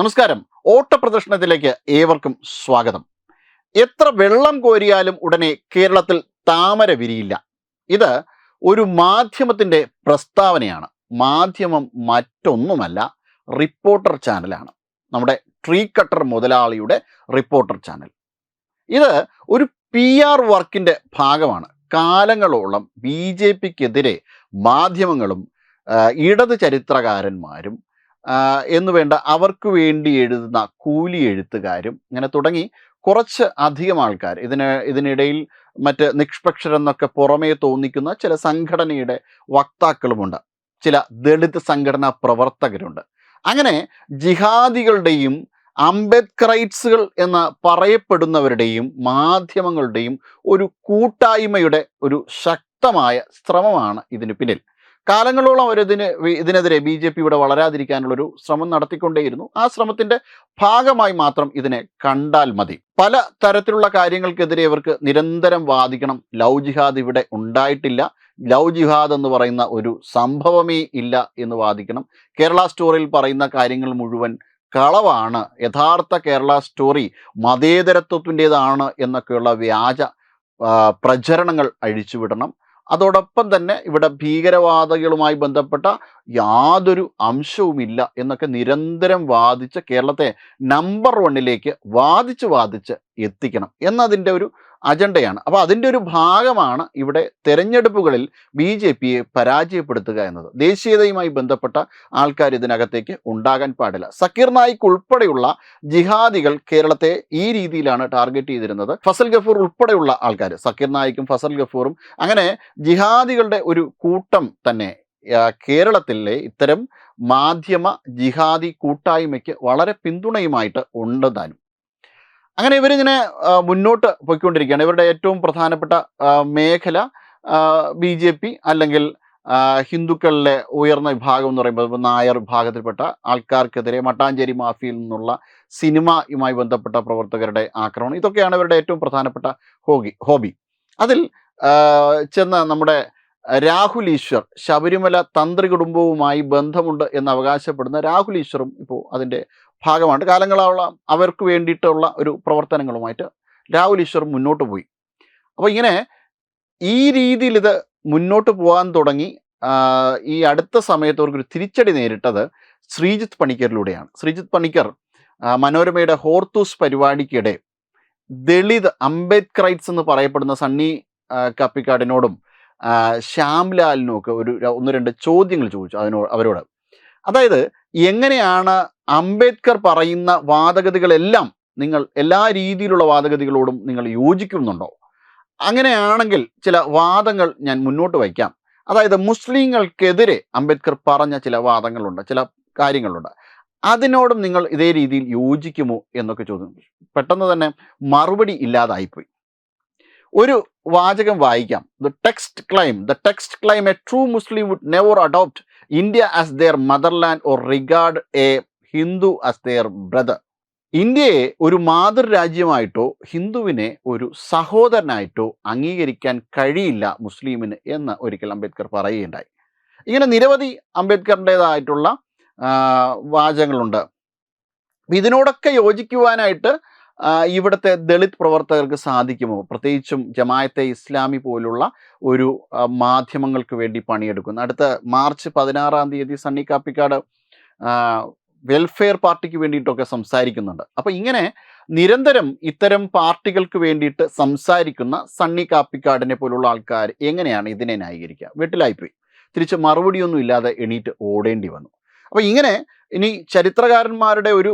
നമസ്കാരം. ഓട്ടപ്രദർശനത്തിലേക്ക് ഏവർക്കും സ്വാഗതം. എത്ര വെള്ളം കോരിയാലും ഉടനെ കേരളത്തിൽ താമര വിരിയില്ല. ഇത് ഒരു മാധ്യമത്തിന്റെ പ്രസ്താവനയാണ്. മാധ്യമം മറ്റൊന്നുമല്ല റിപ്പോർട്ടർ ചാനലാണ്. നമ്മുടെ ട്രീ കട്ടർ മുതലാളിയുടെ റിപ്പോർട്ടർ ചാനൽ. ഇത് ഒരു പി ആർ വർക്കിന്റെ ഭാഗമാണ്. കാലങ്ങളോളം ബി ജെ പിക്കെതിരെ മാധ്യമങ്ങളും ഇടത് ചരിത്രകാരന്മാരും ആ, എന്ന് വേണ്ട അവർക്ക് വേണ്ടി എഴുതുന്ന കൂലി എഴുത്തുകാരും ഇങ്ങനെ തുടങ്ങി കുറച്ച് അധികം ആൾക്കാർ. ഇതിന് ഇതിനിടയിൽ മറ്റ് നിഷ്പക്ഷരെന്നൊക്കെ പുറമേ തോന്നിക്കുന്ന ചില സംഘടനയുടെ വക്താക്കളുമുണ്ട്. ചില ദളിത് സംഘടനാ പ്രവർത്തകരുണ്ട്. അങ്ങനെ ജിഹാദികളുടെയും അംബേദ്കറൈറ്റ്സുകൾ എന്ന് പറയപ്പെടുന്നവരുടെയും മാധ്യമങ്ങളുടെയും ഒരു കൂട്ടായ്മയുടെ ഒരു ശക്തമായ ശ്രമമാണ് ഇതിന് പിന്നിൽ. കാലങ്ങളോളം അവരിതിന് ഇതിനെതിരെ ബി ജെ പി ഇവിടെ വളരാതിരിക്കാനുള്ളൊരു ശ്രമം നടത്തിക്കൊണ്ടേയിരുന്നു. ആ ശ്രമത്തിന്റെ ഭാഗമായി മാത്രം ഇതിനെ കണ്ടാൽ മതി. പല തരത്തിലുള്ള കാര്യങ്ങൾക്കെതിരെ ഇവർക്ക് നിരന്തരം വാദിക്കണം. ലവ് ജിഹാദ് ഇവിടെ ഉണ്ടായിട്ടില്ല. ലവ് ജിഹാദ് എന്ന് പറയുന്ന ഒരു സംഭവമേ ഇല്ല എന്ന് വാദിക്കണം. കേരള സ്റ്റോറിയിൽ പറയുന്ന കാര്യങ്ങൾ മുഴുവൻ കളവാണ്. യഥാർത്ഥ കേരള സ്റ്റോറി മതേതരത്വത്തിന്റെതാണ് എന്നൊക്കെയുള്ള വ്യാജ പ്രചരണങ്ങൾ അഴിച്ചുവിടണം. അതോടൊപ്പം തന്നെ ഇവിടെ ഭീകരവാദികളുമായി ബന്ധപ്പെട്ട യാതൊരു അംശവുമില്ല എന്നൊക്കെ നിരന്തരം വാദിച്ച് കേരളത്തെ നമ്പർ വണ്ണിലേക്ക് വാദിച്ച് വാദിച്ച് എത്തിക്കണം എന്നതിന്റെ ഒരു അജണ്ടയാണ്. അപ്പോൾ അതിന്റെ ഒരു ഭാഗമാണ് ഇവിടെ തെരഞ്ഞെടുപ്പുകളിൽ ബി ജെ പിയെ പരാജയപ്പെടുത്തുക എന്നത്. ദേശീയതയുമായി ബന്ധപ്പെട്ട ആൾക്കാർ ഇതിനകത്തേക്ക് ഉണ്ടാകാൻ പാടില്ല. സക്കീർ നായിക് ഉൾപ്പെടെയുള്ള ജിഹാദികൾ കേരളത്തെ ഈ രീതിയിലാണ് ടാർഗറ്റ് ചെയ്തിരുന്നത്. ഫസൽ ഗഫൂർ ഉൾപ്പെടെയുള്ള ആൾക്കാർ സക്കീർ നായിക്കും ഫസൽ ഗഫൂറും അങ്ങനെ ജിഹാദികളുടെ ഒരു കൂട്ടം തന്നെ കേരളത്തിലെ ഇത്തരം മാധ്യമ ജിഹാദി കൂട്ടായ്മയ്ക്ക് വളരെ പിന്തുണയുമായിട്ട് ഉണ്ട് അങ്ങനെ ഇവരിങ്ങനെ മുന്നോട്ട് പോയിക്കൊണ്ടിരിക്കുകയാണ്. ഇവരുടെ ഏറ്റവും പ്രധാനപ്പെട്ട മേഖല ബി ജെ പി അല്ലെങ്കിൽ ഹിന്ദുക്കളിലെ ഉയർന്ന വിഭാഗം എന്ന് പറയുമ്പോൾ നായർ വിഭാഗത്തിൽപ്പെട്ട ആൾക്കാർക്കെതിരെ മട്ടാഞ്ചേരി മാഫിയിൽ നിന്നുള്ള സിനിമയുമായി ബന്ധപ്പെട്ട പ്രവർത്തകരുടെ ആക്രമണം. ഇതൊക്കെയാണ് ഇവരുടെ ഏറ്റവും പ്രധാനപ്പെട്ട ഹോബി ഹോബി. അതിൽ ചെന്ന് നമ്മുടെ രാഹുൽ ഈശ്വർ ശബരിമല തന്ത്രി കുടുംബവുമായി ബന്ധമുണ്ട് എന്ന് അവകാശപ്പെടുന്ന രാഹുൽ ഈശ്വറും ഇപ്പോൾ അതിന്റെ ഭാഗമാണ്. കാലങ്ങളോളം അവർക്ക് വേണ്ടിയിട്ടുള്ള ഒരു പ്രവർത്തനങ്ങളുമായിട്ട് രാഹുൽ ഈശ്വർ മുന്നോട്ട് പോയി. അപ്പോൾ ഇങ്ങനെ ഈ രീതിയിൽ ഇത് മുന്നോട്ട് പോകാൻ തുടങ്ങി ഈ അടുത്ത സമയത്ത് അവർക്കൊരു തിരിച്ചടി നേരിട്ടത് ശ്രീജിത്ത് പണിക്കറിലൂടെയാണ് ശ്രീജിത്ത് പണിക്കർ മനോരമയുടെ ഹോർത്തൂസ് പരിപാടിക്കിടെ ദളിത് അംബേദ്കറൈറ്റ്സ് എന്ന് പറയപ്പെടുന്ന സണ്ണി കപ്പിക്കാടിനോടും ശ്യാംലാലിനും ഒക്കെ ഒരു ഒന്ന് രണ്ട് ചോദ്യങ്ങൾ ചോദിച്ചു അതിനോട് അവരോട്. അതായത് എങ്ങനെയാണ് അംബേദ്കർ പറയുന്ന വാദഗതികളെല്ലാം നിങ്ങൾ എല്ലാ രീതിയിലുള്ള വാദഗതികളോടും നിങ്ങൾ യോജിക്കുന്നുണ്ടോ? അങ്ങനെയാണെങ്കിൽ ചില വാദങ്ങൾ ഞാൻ മുന്നോട്ട് വയ്ക്കാം. അതായത് മുസ്ലിങ്ങൾക്കെതിരെ അംബേദ്കർ പറഞ്ഞ ചില വാദങ്ങളുണ്ട് ചില കാര്യങ്ങളുണ്ട്. അതിനോടും നിങ്ങൾ ഇതേ രീതിയിൽ യോജിക്കുമോ എന്നൊക്കെ ചോദ്യം. പെട്ടെന്ന് തന്നെ മറുപടി ഇല്ലാതായിപ്പോയി. ഒരു വാചകം വായിക്കാം. The text claim the text claim a true Muslim would never adopt India as their motherland or regard a Hindu as their brother ഇന്ത്യയെ ഒരു മാതൃരാജ്യമായിട്ടോ ഹിന്ദുവിനെ ഒരു സഹോദരനായിട്ടോ അംഗീകരിക്കാൻ കഴിയില്ല മുസ്ലിമിന് എന്ന് ഒരിക്കൽ അംബേദ്കർ പറയുകയുണ്ടായി. ഇങ്ങനെ നിരവധി അംബേദ്കറിന്റെതായിട്ടുള്ള വാചകങ്ങളുണ്ട്. ഇതിനോടൊക്കെ യോജിക്കുവാനായിട്ട് ഇവിടുത്തെ ദളിത് പ്രവർത്തകർക്ക് സാധിക്കുമോ? പ്രത്യേകിച്ചും ജമായത്തെ ഇസ്ലാമി പോലുള്ള ഒരു മാധ്യമങ്ങൾക്ക് വേണ്ടി പണിയെടുക്കുന്നു. അടുത്ത മാർച്ച് പതിനാറാം തീയതി സണ്ണി കാപ്പിക്കാട് വെൽഫെയർ പാർട്ടിക്ക് വേണ്ടിയിട്ടൊക്കെ സംസാരിക്കുന്നുണ്ട്. അപ്പോൾ ഇങ്ങനെ നിരന്തരം ഇത്തരം പാർട്ടികൾക്ക് വേണ്ടിയിട്ട് സംസാരിക്കുന്ന സണ്ണി കാപ്പിക്കാടിനെ പോലുള്ള ആൾക്കാർ എങ്ങനെയാണ് ഇതിനെ ന്യായീകരിക്കുക? വീട്ടിലായിപ്പോയി. തിരിച്ച് മറുപടിയൊന്നും ഇല്ലാതെ എണീറ്റ് ഓടേണ്ടി വന്നു. അപ്പോൾ ഇങ്ങനെ ഇനി ചരിത്രകാരന്മാരുടെ ഒരു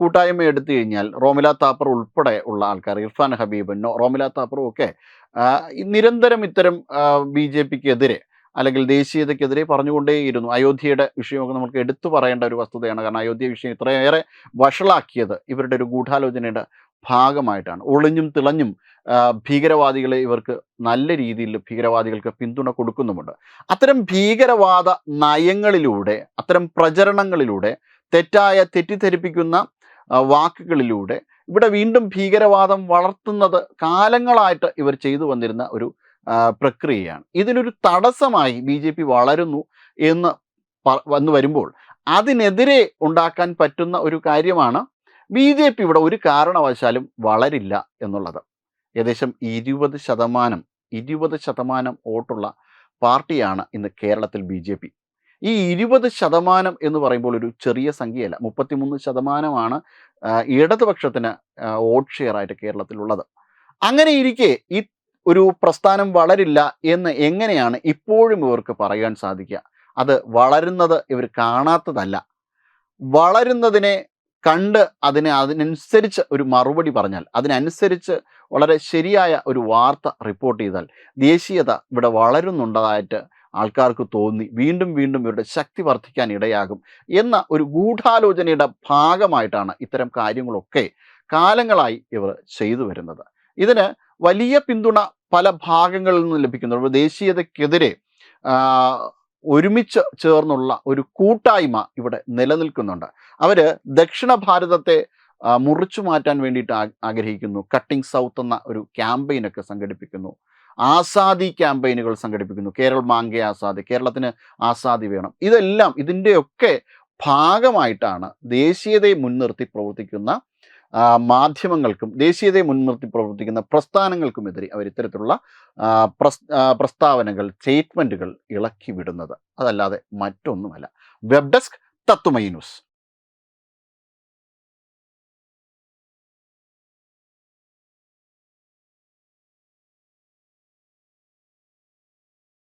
കൂട്ടായ്മ എടുത്തു കഴിഞ്ഞാൽ റോമില താപ്പർ ഉൾപ്പെടെ ഉള്ള ആൾക്കാർ ഇർഫാൻ ഹബീബ് റോമില താപ്പറും ഒക്കെ നിരന്തരം ഇത്തരം ബി ജെ പിക്ക് എതിരെ അല്ലെങ്കിൽ ദേശീയതയ്ക്കെതിരെ പറഞ്ഞുകൊണ്ടേയിരുന്നു. അയോധ്യയുടെ വിഷയമൊക്കെ നമുക്ക് എടുത്തു പറയേണ്ട ഒരു വസ്തുതയാണ്. കാരണം അയോധ്യ വിഷയം ഇത്രയേറെ വഷളാക്കിയത്. ഇവരുടെ ഒരു ഗൂഢാലോചനയുടെ ഭാഗമായിട്ടാണ്. ഒളിഞ്ഞും തിളഞ്ഞും ഭീകരവാദികളെ ഇവർക്ക് നല്ല രീതിയിൽ ഭീകരവാദികൾക്ക് പിന്തുണ കൊടുക്കുന്നുമുണ്ട്. അത്തരം ഭീകരവാദ നയങ്ങളിലൂടെ അത്തരം പ്രചരണങ്ങളിലൂടെ തെറ്റായ തെറ്റിദ്ധരിപ്പിക്കുന്ന വാക്കുകളിലൂടെ ഇവിടെ വീണ്ടും ഭീകരവാദം വളർത്തുന്നത് കാലങ്ങളായിട്ട് ഇവർ ചെയ്തു വന്നിരുന്ന ഒരു പ്രക്രിയയാണ്. ഇതിനൊരു തടസ്സമായി ബി ജെ പി വളരുന്നു എന്ന് വന്നു വരുമ്പോൾ അതിനെതിരെ ഉണ്ടാക്കാൻ പറ്റുന്ന ഒരു കാര്യമാണ് ബി ജെ പി ഇവിടെ ഒരു കാരണവശാലും വളരില്ല എന്നുള്ളത്. ഏകദേശം ഇരുപത് ശതമാനം ഇരുപത് ശതമാനം വോട്ടുള്ള പാർട്ടിയാണ് ഇന്ന് കേരളത്തിൽ ബി ജെ പി. ഈ ഇരുപത് ശതമാനം എന്ന് പറയുമ്പോൾ ഒരു ചെറിയ സംഖ്യയല്ല മുപ്പത്തിമൂന്ന് ശതമാനമാണ് ഇടതുപക്ഷത്തിന് വോട്ട് ഷെയർ ആയിട്ട് കേരളത്തിലുള്ളത്. അങ്ങനെ ഇരിക്കെ ഈ ഒരു പ്രസ്ഥാനം വളരില്ല എന്ന് എങ്ങനെയാണ് ഇപ്പോഴും ഇവർക്ക് പറയാൻ സാധിക്കുക? അത് വളരുന്നത് ഇവർ കാണാത്തതല്ല. വളരുന്നതിനെ കണ്ട് അതിനെ അതിനനുസരിച്ച് ഒരു മറുപടി പറഞ്ഞാൽ അതിനനുസരിച്ച് വളരെ ശരിയായ ഒരു വാർത്ത റിപ്പോർട്ട് ചെയ്താൽ ദേശീയത ഇവിടെ വളരുന്നുണ്ടതായിട്ട് ആൾക്കാർക്ക് തോന്നി. വീണ്ടും വീണ്ടും ഇവരുടെ ശക്തി വർദ്ധിക്കാൻ ഇടയാകും എന്ന ഒരു ഗൂഢാലോചനയുടെ ഭാഗമായിട്ടാണ് ഇത്തരം കാര്യങ്ങളൊക്കെ കാലങ്ങളായി ഇവർ ചെയ്തു വരുന്നത്. ഇതിന് വലിയ പിന്തുണ പല ഭാഗങ്ങളിൽ നിന്നും ലഭിക്കുന്നുണ്ട്. ദേശീയതക്കെതിരെ ഒരുമിച്ച് ചേർന്നുള്ള ഒരു കൂട്ടായ്മ ഇവിടെ നിലനിൽക്കുന്നുണ്ട്. അവർ ദക്ഷിണ ഭാരതത്തെ മുറിച്ചു മാറ്റാൻ വേണ്ടിയിട്ട് ആഗ്രഹിക്കുന്നു. കട്ടിംഗ് സൗത്ത് എന്ന ഒരു ക്യാമ്പയിനൊക്കെ സംഘടിപ്പിക്കുന്നു. ആസാദി ക്യാമ്പയിനുകൾ സംഘടിപ്പിക്കുന്നു. കേരൾ മാങ്കെ ആസാദി കേരളത്തിന് ആസാദി വേണം. ഇതെല്ലാം ഇതിന്റെയൊക്കെ ഭാഗമായിട്ടാണ് ദേശീയതയെ മുൻനിർത്തി പ്രവർത്തിക്കുന്ന മാധ്യമങ്ങൾക്കും ദേശീയതയെ മുൻനിർത്തി പ്രവർത്തിക്കുന്ന പ്രസ്ഥാനങ്ങൾക്കുമെതിരെ അവർ ഇത്തരത്തിലുള്ള പ്രസ് പ്രസ്താവനകൾ സ്റ്റേറ്റ്മെന്റുകൾ ഇളക്കി വിടുന്നത് അതല്ലാതെ മറ്റൊന്നുമല്ല. വെബ് ഡെസ്ക് തത്തുമൈ ന്യൂസ്.